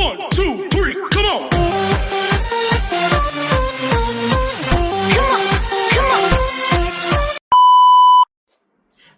One, two,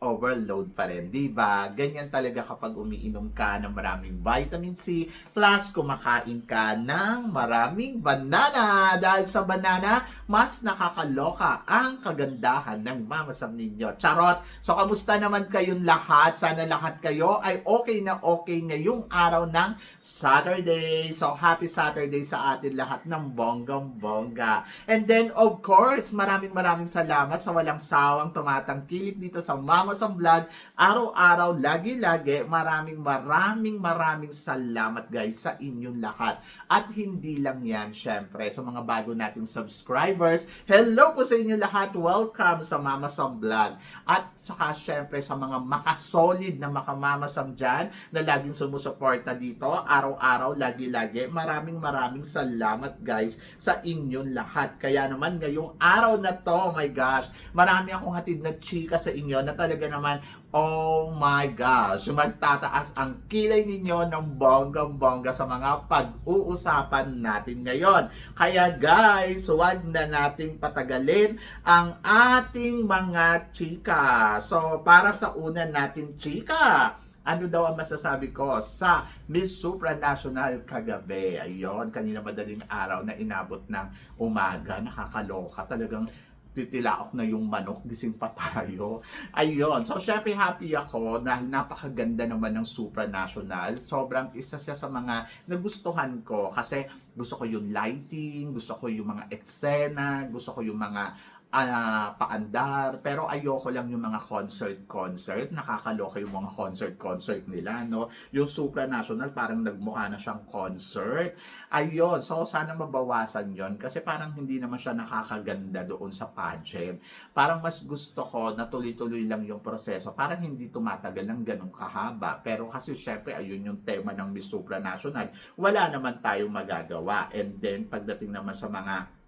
overload pa rin, di ba? Ganyan talaga kapag umiinom ka ng maraming vitamin C plus kumakain ka ng maraming banana. Dahil sa banana, mas nakakaloka ang kagandahan ng mamasam ninyo. Charot! So, kamusta naman kayong lahat? Sana lahat kayo ay okay na okay ngayong araw ng Saturday. So, happy Saturday sa atin lahat ng bonggang-bongga. And then, of course, maraming maraming salamat sa walang sawang tumatangkilik dito sa Mama sa Vlog. Araw-araw, lagi-lagi, maraming maraming maraming salamat guys sa inyong lahat. At hindi lang yan, syempre, sa mga bago nating subscribers. Hello po sa inyo lahat. Welcome sa Mama Sam Vlog. At saka syempre sa mga makasolid na makamamasam dyan na laging sumusuporta dito. Araw-araw, lagi-lagi. Maraming maraming salamat guys sa inyong lahat. Kaya naman ngayong araw na to, oh my gosh, marami akong hatid na chika sa inyo na talaga naman, oh my gosh, magtataas ang kilay ninyo ng bonggang-bongga sa mga pag-uusapan natin ngayon. Kaya guys, huwag na nating patagalin ang ating mga chika. So, para sa una natin chika, ano daw ang masasabi ko sa Miss Supranational kagabi? Ayon, kanina madaling araw na inabot ng umaga, nakakaloka talagang titilaok na yung manok, gising pa tayo. Ayun. So, syempre happy ako dahil napakaganda naman ng supranational. Sobrang isa siya sa mga nagustuhan ko kasi gusto ko yung lighting, gusto ko yung mga eksena, gusto ko yung mga ah, paandar, pero ayoko lang yung mga concert-concert. Nakakaloka yung mga concert-concert nila, no? Yung supranational, parang nagmukha na siyang concert. Ayun, so sana mabawasan yon kasi parang hindi naman siya nakakaganda doon sa pageant. Parang mas gusto ko na tuloy-tuloy lang yung proseso. Parang hindi tumatagal ng ganong kahaba. Pero kasi syempre, ayun yung tema ng Miss Supranational. Wala naman tayong magagawa. And then, pagdating naman sa mga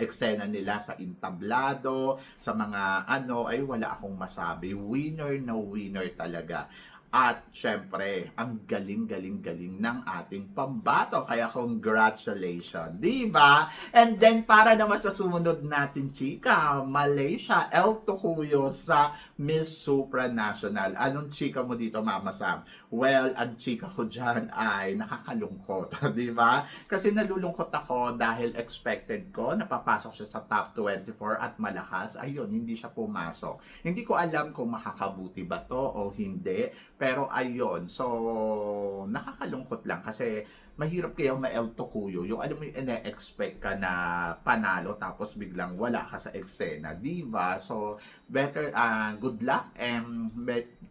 eksena nila sa intablado, sa mga ano, ay wala akong masabi. Winner na winner talaga. At syempre, ang galing-galing-galing ng ating pambato. Kaya congratulations, di ba? And then para naman sa sumunod natin, chika, Malaysia, El Tocuyo sa Miss Supranational. Anong chika mo dito, Mama Sam? Well, ang chika ko dyan ay nakakalungkot, di ba? Kasi nalulungkot ako dahil expected ko, napapasok siya sa top 24 at malakas. Ayun, hindi siya pumasok. Hindi ko alam kung makakabuti ba to o hindi. Pero ayun, so nakakalungkot lang kasi mahirap kaya ma-El Tocuyo. Yung alam mo yung ine-expect ka na panalo tapos biglang wala ka sa eksena, di ba? So, better, uh, good luck and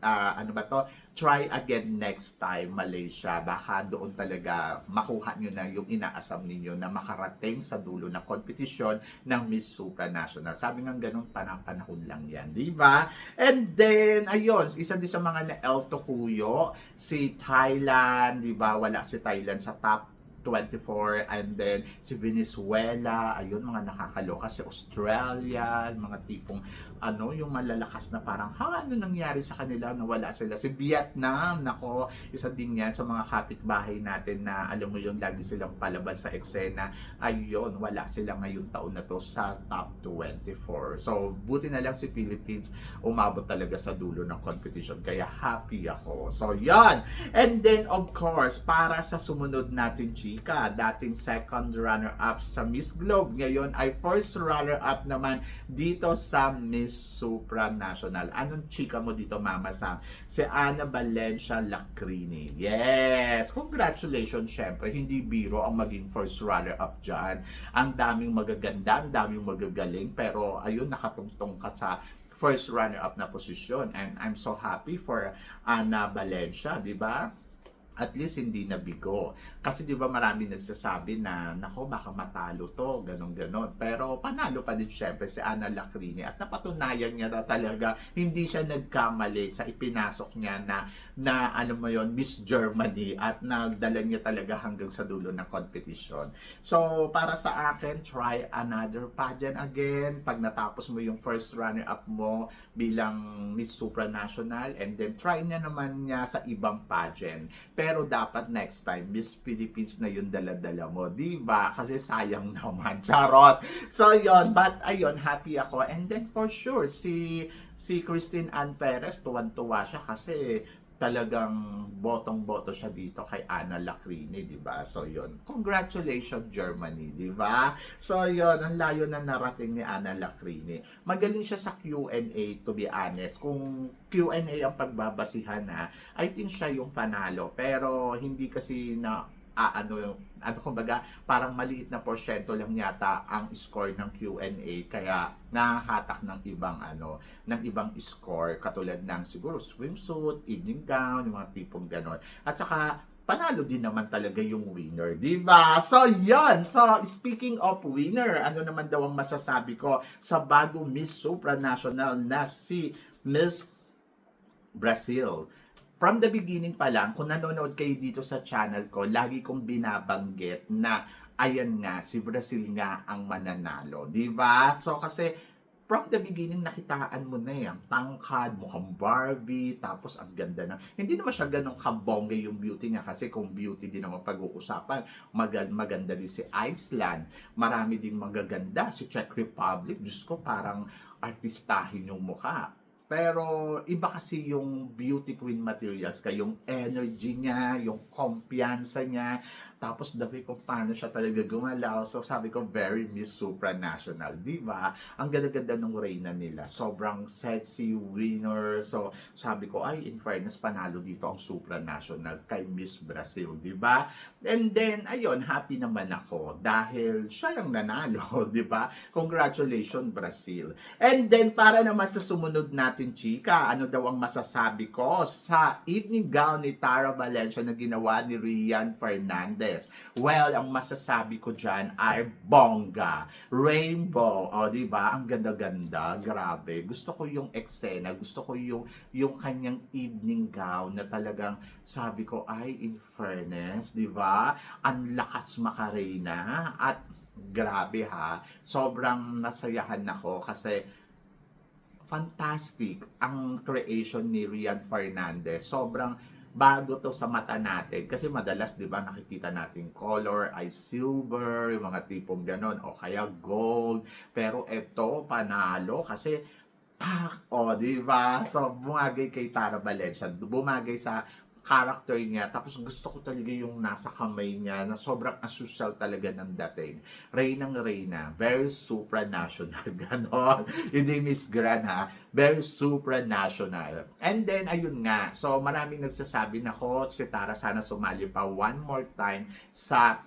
uh, ano ba to? Try again next time, Malaysia. Baka doon talaga makuha nyo na yung inaasam ninyo na makarating sa dulo ng kompetisyon ng Miss Supranational. Sabi nga ganun, panahon lang yan, di ba? And then, ayun, isa din sa mga na El Tocuyo, si Thailand, di ba? Wala si Thailand sa top 24 and then si Venezuela, ayun mga nakakaloka si Australia, mga tipong ano yung malalakas na parang ha ano nangyari sa kanila? Nawala sila. Si Vietnam nako isa din yan sa mga kapitbahay natin na alam mo yung lagi silang palabas sa eksena. Ayun wala sila ngayong taon na to sa top 24 so buti na lang si Philippines umabot talaga sa dulo ng competition kaya happy ako. So yan and then of course para sa sumunod natin chika dating second runner up sa Miss Globe ngayon ay first runner up naman dito sa Miss Supranational. Anong chika mo dito, Mama Sam? Si Ana Valencia Lacrini. Yes! Congratulations, syempre. Hindi biro ang maging first runner-up dyan. Ang daming magaganda, ang daming magagaling. Pero ayun, nakatungtong ka sa first runner-up na posisyon. And I'm so happy for Ana Valencia, di ba? At least hindi nabigo. Kasi di ba marami nagsasabi na, nako baka matalo to, ganon ganon. Pero panalo pa din syempre si Ana Lacrini at napatunayan niya na talaga hindi siya nagkamali sa ipinasok niya na, na ano mo yon Miss Germany at nagdala niya talaga hanggang sa dulo ng competition. So para sa akin, try another pageant again. Pag natapos mo yung first runner-up mo bilang Miss Supranational and then try na naman niya sa ibang pageant. Pero dapat next time, Miss Philippines na yung dala-dala mo, di ba? Kasi sayang naman, charot. So yon but ayun, happy ako. And then for sure, si si Christine Ann Perez, tuwan-tuwa siya kasi talagang botong-boto siya dito kay Ana Lacrini, di ba? So, yon Congratulations, Germany, di ba? So, yon ang layo na narating ni Ana Lacrini. Magaling siya sa Q&A, to be honest. Kung Q&A ang pagbabasihan, ha, I think siya yung panalo. Pero, hindi kasi na ah, ano ano kumbaga parang maliit na porsyento lang yata ang score ng Q&A kaya nahahatak ng ibang ano ng ibang score katulad ng siguro swimsuit, evening gown, yung mga tipong ganon. At saka panalo din naman talaga yung winner, di ba? So, yon So, speaking of winner, ano naman daw ang masasabi ko sa bagong Miss Supranational na si Miss Brazil from the beginning pa lang, kung nanonood kayo dito sa channel ko, lagi kong binabanggit na ayan nga, si Brazil nga ang mananalo. Ba? So kasi from the beginning nakitaan mo na yan, tangkad, mukhang Barbie, tapos ang ganda na. Hindi naman siya ganun kabongga yung beauty niya kasi kung beauty din naman pag-uusapan, mag- maganda din si Iceland, marami din magaganda, si Czech Republic, Diyos ko parang artistahin yung mukha. Pero iba kasi yung beauty queen materials ka, yung energy niya, yung kumpiyansa niya, tapos dabi ko paano siya talaga gumalaw. So sabi ko, very Miss Supranational, di ba? Ang ganda-ganda ng reyna nila. Sobrang sexy winner. So sabi ko, ay, in fairness, panalo dito ang Supranational kay Miss Brazil, di ba? And then, ayun, happy naman ako dahil siya yung nanalo, di ba? Congratulations, Brazil. And then, para naman sa sumunod natin, chika, ano daw ang masasabi ko sa evening gown ni Tara Valencia na ginawa ni Rian Fernandez? Well, ang masasabi ko dyan ay bongga, rainbow, o di ba? Ang ganda-ganda, grabe. Gusto ko yung eksena, gusto ko yung yung kanyang evening gown na talagang sabi ko ay in fairness, di ba? Ang lakas makarena at grabe ha. Sobrang nasayahan ako kasi fantastic ang creation ni Rian Fernandez. Sobrang bago to sa mata natin. Kasi madalas, di ba, nakikita natin color ay silver, yung mga tipong ganon, o kaya gold. Pero ito, panalo, kasi pak, o, di ba? So, bumagay kay Tara Valencia. Bumagay sa character niya. Tapos gusto ko talaga yung nasa kamay niya na sobrang asosyal talaga ng dating. Reynang Reyna. Very supranational. Ganon. Hindi Miss Grand ha. Very supranational. And then, ayun nga. So, maraming nagsasabi na ko, si Tara sana sumali pa one more time sa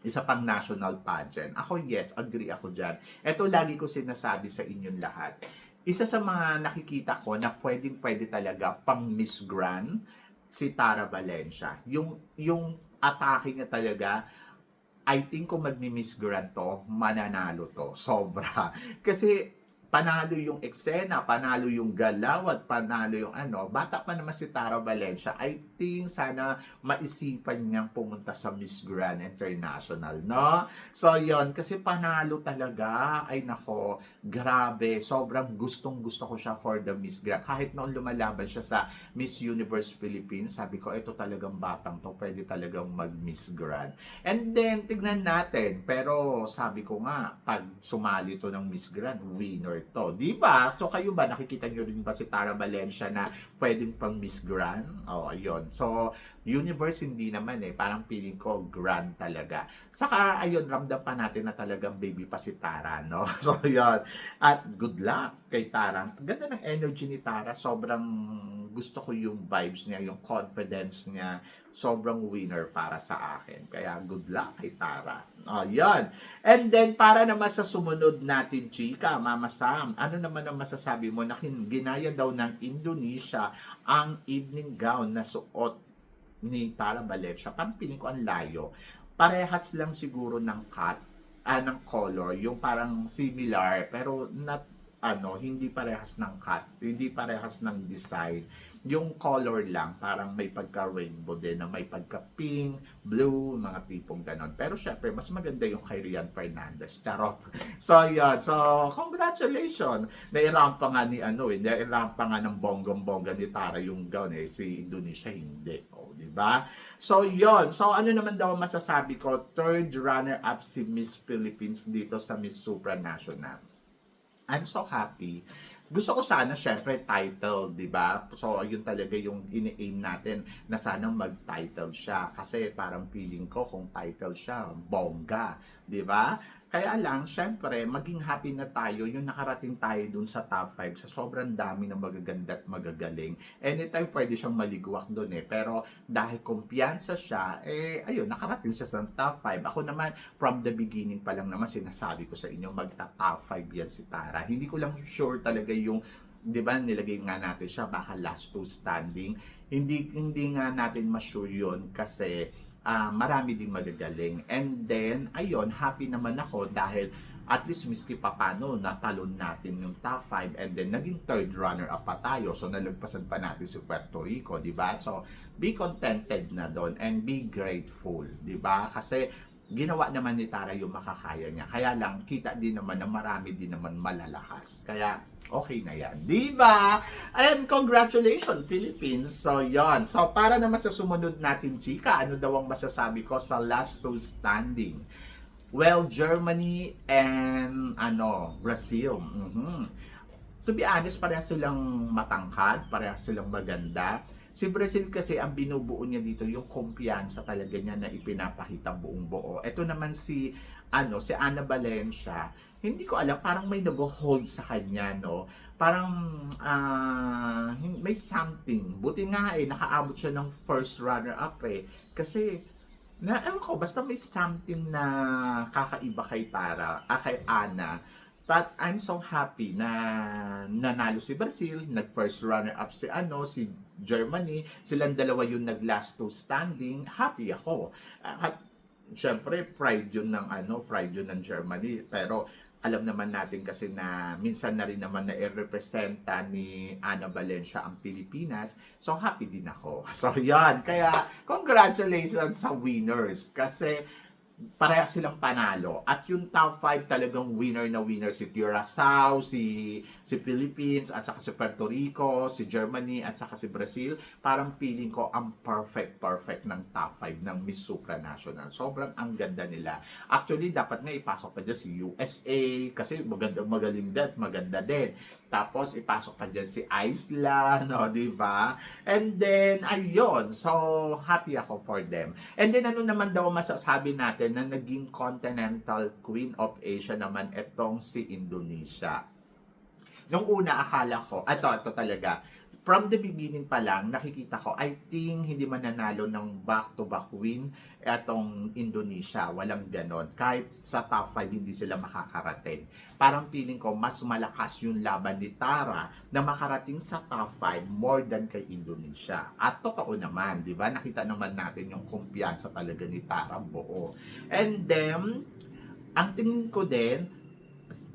isa pang national pageant. Ako, yes, agree ako dyan. Ito lagi ko sinasabi sa inyong lahat. Isa sa mga nakikita ko na pwedeng-pwede talaga pang Miss Grand si Tara Valencia. Yung, yung atake niya talaga, I think kung magmi-Miss Grand to, mananalo to. Sobra. Kasi panalo yung eksena, panalo yung galaw at panalo yung ano. Bata pa naman si Tara Valencia. I think sana maisipan niyang pumunta sa Miss Grand International, no? So, yon kasi panalo talaga. Ay nako, grabe. Sobrang gustong gusto ko siya for the Miss Grand. Kahit noon lumalaban siya sa Miss Universe Philippines, sabi ko, ito talagang batang to. Pwede talagang mag-Miss Grand. And then, tignan natin. Pero, sabi ko nga, pag sumali to ng Miss Grand, winner to. Di ba? So, kayo ba, nakikita nyo rin ba si Tara Valencia na pwedeng pang Miss Grand? Oh, ayun. So, universe hindi naman eh. Parang feeling ko grand talaga. Saka, ayun, ramdam pa natin na talagang baby pa si Tara, no? So, yun. At good luck kay Tara. Ganda ng energy ni Tara. Sobrang gusto ko yung vibes niya, yung confidence niya. Sobrang winner para sa akin. Kaya good luck kay Tara. Oh, yan. And then, para naman sa sumunod natin, chika, Mama Sam, ano naman ang masasabi mo na ginaya daw ng Indonesia ang evening gown na suot ni Tara Valencia, parang piling ko ang layo. Parehas lang siguro ng cut, ah, ng color, yung parang similar, pero not, ano, hindi parehas ng cut, hindi parehas ng design. Yung color lang, parang may pagka-rainbow din, na may pagka-pink, blue, mga tipong ganon. Pero syempre, mas maganda yung kay Rian Fernandez. Charot. So, yun. So, congratulations. Nairampa nga ni ano eh, nairampa nga ng bonggong-bongga ni Tara yung gown eh. Si Indonesia hindi. Di ba? So, yon So, ano naman daw masasabi ko? Third runner-up si Miss Philippines dito sa Miss Supranational. I'm so happy. Gusto ko sana, syempre, title, di ba? So, yun talaga yung ini-aim natin na sana mag-title siya. Kasi parang feeling ko kung title siya, bongga, di ba? Kaya lang, syempre, maging happy na tayo yung nakarating tayo dun sa top 5 sa sobrang dami ng magaganda at magagaling. Anytime pwede siyang maligwak dun eh. Pero dahil kumpiyansa siya, eh, ayun, nakarating siya sa top 5. Ako naman, from the beginning pa lang naman sinasabi ko sa inyo, magta-top 5 yan si Tara. Hindi ko lang sure talaga yung 'di ba nilagay nga natin siya baka last two standing hindi hindi nga natin ma-sure yun kasi ah, marami ding magagaling. And then ayun happy naman ako dahil at least miski papano natalon natin yung top 5 and then naging third runner up pa tayo. So nalagpasan pa natin si Puerto Rico di ba? So be contented na doon and be grateful di ba? Kasi ginawa naman ni Tara yung makakaya niya. Kaya lang, kita din naman na marami din naman malalakas. Kaya, okay na yan. Di ba? And congratulations, Philippines. So, yon So, para naman sa sumunod natin, chika, ano daw ang masasabi ko sa last two standing? Well, Germany and ano, Brazil. Mhm. To be honest, parehas silang matangkad, parehas silang maganda. Si Brazil kasi ang binubuo niya dito yung kumpiyansa talaga niya na ipinapakita buong buo. Ito naman si ano si Ana Valencia, hindi ko alam parang may nag-hold sa kanya no. Parang hin- may something. Buti nga eh nakaabot siya ng first runner up eh. Kasi na ewan ko basta may something na kakaiba kay Tara, ah, kay Ana. But I'm so happy na nanalo si Brazil, nag first runner up si ano, si Germany, silang dalawa yung nag last two standing, happy ako. At syempre pride yun ng ano, pride yun ng Germany, pero alam naman natin kasi na minsan na rin naman na i-representa ni Ana Valencia ang Pilipinas. So happy din ako. So yan, kaya congratulations sa winners kasi pareha silang panalo. At yung top 5 talagang winner na winner si Curaçao, si si Philippines, at saka si Puerto Rico, si Germany, at saka si Brazil. Parang feeling ko ang perfect, perfect ng top 5 ng Miss Supranational. Sobrang ang ganda nila. Actually, dapat nga ipasok pa dyan si USA, kasi maganda, magaling din, maganda din. Tapos, ipasok pa dyan si Iceland, no, di ba? And then, ayun. So, happy ako for them. And then, ano naman daw masasabi natin na naging Continental Queen of Asia naman itong si Indonesia. Nung una, akala ko, ito, ito talaga, from the beginning pa lang, nakikita ko, I think hindi mananalo ng back-to-back win etong Indonesia. Walang ganon. Kahit sa top 5, hindi sila makakarating. Parang feeling ko, mas malakas yung laban ni Tara na makarating sa top 5 more than kay Indonesia. At totoo naman, di ba? Nakita naman natin yung kumpiyansa talaga ni Tara buo. And then, ang tingin ko din,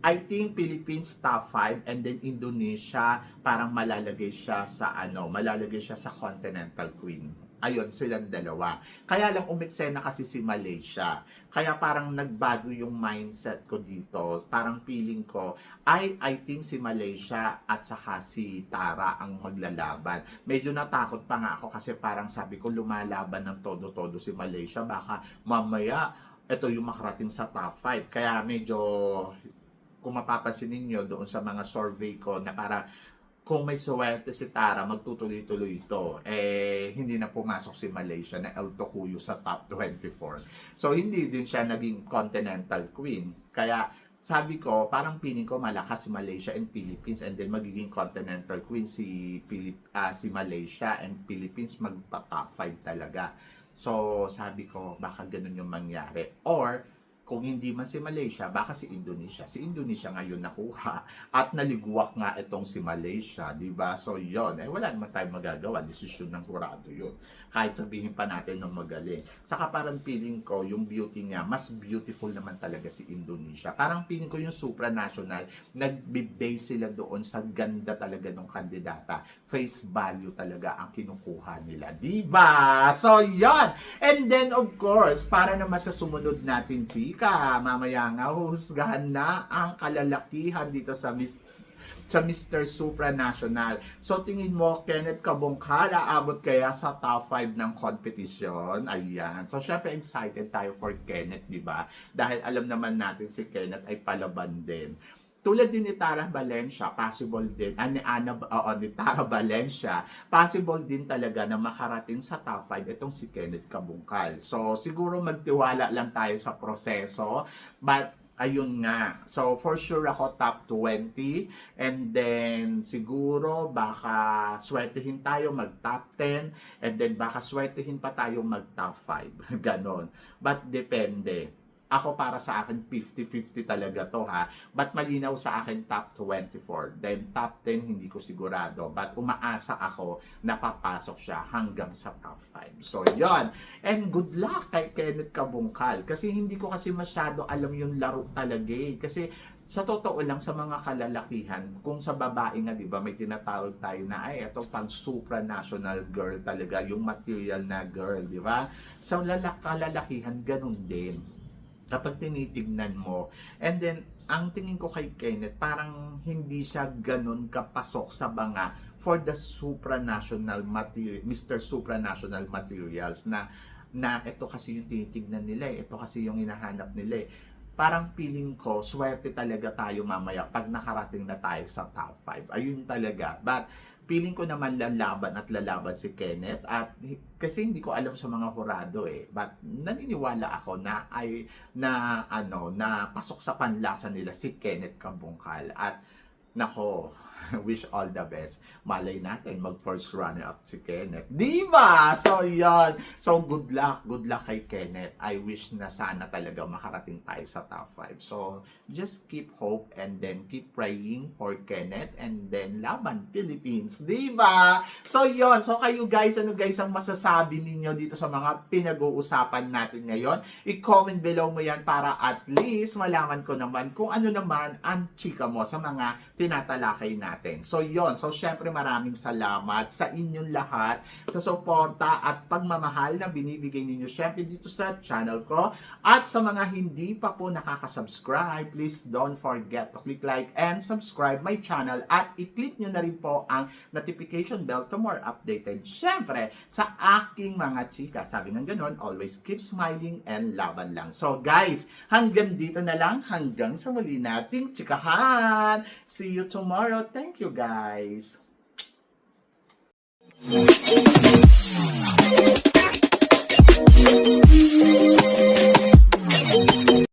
I think Philippines top 5 and then Indonesia parang malalagay siya sa ano, malalagay siya sa Continental Queen. Ayun, silang dalawa. Kaya lang umiksena kasi si Malaysia. Kaya parang nagbago yung mindset ko dito. Parang feeling ko, I, I think si Malaysia at saka si Tara ang maglalaban. Medyo natakot pa nga ako kasi parang sabi ko lumalaban ng todo-todo si Malaysia. Baka mamaya ito yung makarating sa top 5. Kaya medyo kung mapapansin ninyo doon sa mga survey ko na para kung may swerte si Tara, magtutuloy-tuloy ito. Eh, hindi na pumasok si Malaysia na El Tocuyo sa top 24. So, hindi din siya naging Continental Queen. Kaya, sabi ko, parang piling ko malakas si Malaysia and Philippines and then magiging Continental Queen si, Pilip, ah, si Malaysia and Philippines magpa-top 5 talaga. So, sabi ko, baka ganun yung mangyari. Or, kung hindi man si Malaysia, baka si Indonesia. Si Indonesia ngayon nakuha at naligwak nga itong si Malaysia, di ba? So yon eh wala naman tayong magagawa, desisyon ng kurado yun. Kahit sabihin pa natin ng magaling. Saka parang feeling ko, yung beauty niya, mas beautiful naman talaga si Indonesia. Parang feeling ko yung supranational, nagbe-base sila doon sa ganda talaga ng kandidata. Face value talaga ang kinukuha nila, di ba? So yon And then of course, para naman sa sumunod natin, chika, mamaya nga huhusgahan na ang kalalakihan dito sa Miss sa Mr. Supranational. So tingin mo, Kenneth Kabongkala, abot kaya sa top 5 ng competition? Ayan. So syempre excited tayo for Kenneth, di ba? Dahil alam naman natin si Kenneth ay palaban din. Tulad din ni Tara Valencia, possible din, ah, ni Ana, oo, ni Tara Valencia, possible din talaga na makarating sa top 5 itong si Kenneth Kabungkal. So, siguro magtiwala lang tayo sa proseso, but ayun nga. So, for sure ako top 20. And then, siguro, baka swertihin tayo mag top 10. And then, baka swertihin pa tayo mag top 5. Ganon. But, depende. Ako para sa akin, 50-50 talaga to ha. But malinaw sa akin top 24. Then top 10, hindi ko sigurado. But umaasa ako na papasok siya hanggang sa top 5. So, yon And good luck kay Kenneth Kabungkal. Kasi hindi ko kasi masyado alam yung laro talaga eh. Kasi sa totoo lang sa mga kalalakihan, kung sa babae nga, di ba, may tinatawag tayo na, ay, ito pang supranational girl talaga, yung material na girl, di ba? Sa lalak kalalakihan, ganun din kapag tinitignan mo. And then, ang tingin ko kay Kenneth, parang hindi siya ganun kapasok sa banga for the supranational material, Mr. Supranational Materials na na ito kasi yung tinitignan nila eh, ito kasi yung hinahanap nila eh. Parang feeling ko, swerte talaga tayo mamaya pag nakarating na tayo sa top 5. Ayun talaga. But, feeling ko naman lalaban at lalaban si Kenneth at kasi hindi ko alam sa mga hurado eh but naniniwala ako na ay na ano na pasok sa panlasa nila si Kenneth Kabungkal at nako wish all the best. Malay natin, mag first runner up si Kenneth. Di ba? So, yon So, good luck. Good luck kay Kenneth. I wish na sana talaga makarating tayo sa top 5. So, just keep hope and then keep praying for Kenneth and then laban Philippines. Di ba? So, yon So, kayo guys, ano guys ang masasabi ninyo dito sa mga pinag-uusapan natin ngayon? I-comment below mo yan para at least malaman ko naman kung ano naman ang chika mo sa mga tinatalakay natin natin. So yon So syempre maraming salamat sa inyong lahat sa suporta at pagmamahal na binibigay ninyo syempre dito sa channel ko. At sa mga hindi pa po nakaka-subscribe, please don't forget to click like and subscribe my channel at i-click nyo na rin po ang notification bell to more updated. Syempre, sa aking mga chika, sabi ng ganun, always keep smiling and laban lang. So guys, hanggang dito na lang, hanggang sa muli nating chikahan. See you tomorrow. Thank Thank you guys. Thank you.